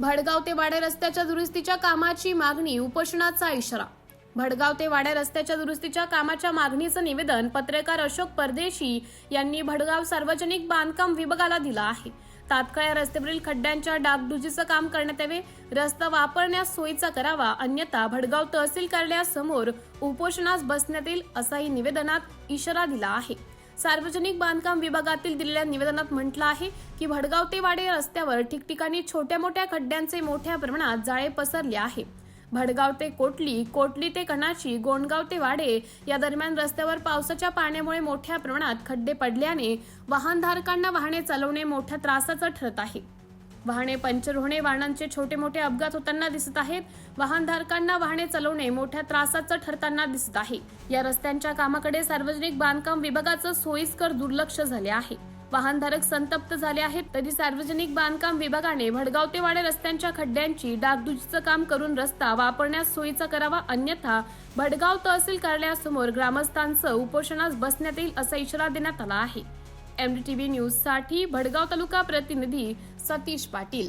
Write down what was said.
भडगाव ते वाडे रस्त्याच्या दुरुस्तीच्या कामाची मागणी उपोषणाचा इशारा. भडगाव ते वाडे रस्त्याच्या दुरुस्तीच्या कामाच्या मागणीचं निवेदन पत्रकार अशोक परदेशी यांनी भडगाव सार्वजनिक बांधकाम विभागाला दिलं आहे. तात्काळ या रस्त्यावरील खड्ड्यांच्या डागडुजीचं काम करण्यात यावे रस्ता वापरण्यास सोयीचा करावा अन्यथा भडगाव तहसील कार्यालयासमोर उपोषणास बसण्यात येईल असाही निवेदनात इशारा दिला आहे. सार्वजनिक बांधकाम विभागातील दिलेल्या निवेदनात म्हटलं आहे की भडगाव ते वाडे रस्त्यावर ठिकठिकाणी छोट्या मोठ्या खड्ड्यांचे मोठ्या प्रमाणात जाळे पसरले आहे. भडगाव ते कोटली कोटली ते कणाची गोंडगाव ते वाडे या दरम्यान रस्त्यावर पावसाच्या पाण्यामुळे मोठ्या प्रमाणात खड्डे पडल्याने वाहनधारकांना वाहने चालवणे मोठ्या त्रासाचं ठरत आहे. वाहने पंक्चर होणे वाहनांचे छोटे मोठे अपघात होताना दिसत आहेत. वाहनधारकांना वाहने चालवणे मोठ्या त्रासाचं ठरताना दिसत आहे. या रस्त्यांच्या कामाकडे सार्वजनिक बांधकाम विभागाचं सोयीस्कर दुर्लक्ष झाले आहे. वाहनधारक संतप्त झाले आहेत तरी सार्वजनिक बांधकाम विभागाने भडगाव ते वाडे रस्त्यांच्या खड्ड्यांची डागडुजीचं काम करून रस्ता वापरण्यास सोयीचा करावा अन्यथा भडगाव तहसील कार्यालयासमोर ग्रामस्थांचं उपोषणास बसण्यात येईल असा इशारा देण्यात आला आहे. एमडीटीव्ही न्यूजसाठी भडगाव तालुका प्रतिनिधी सतीश पाटील.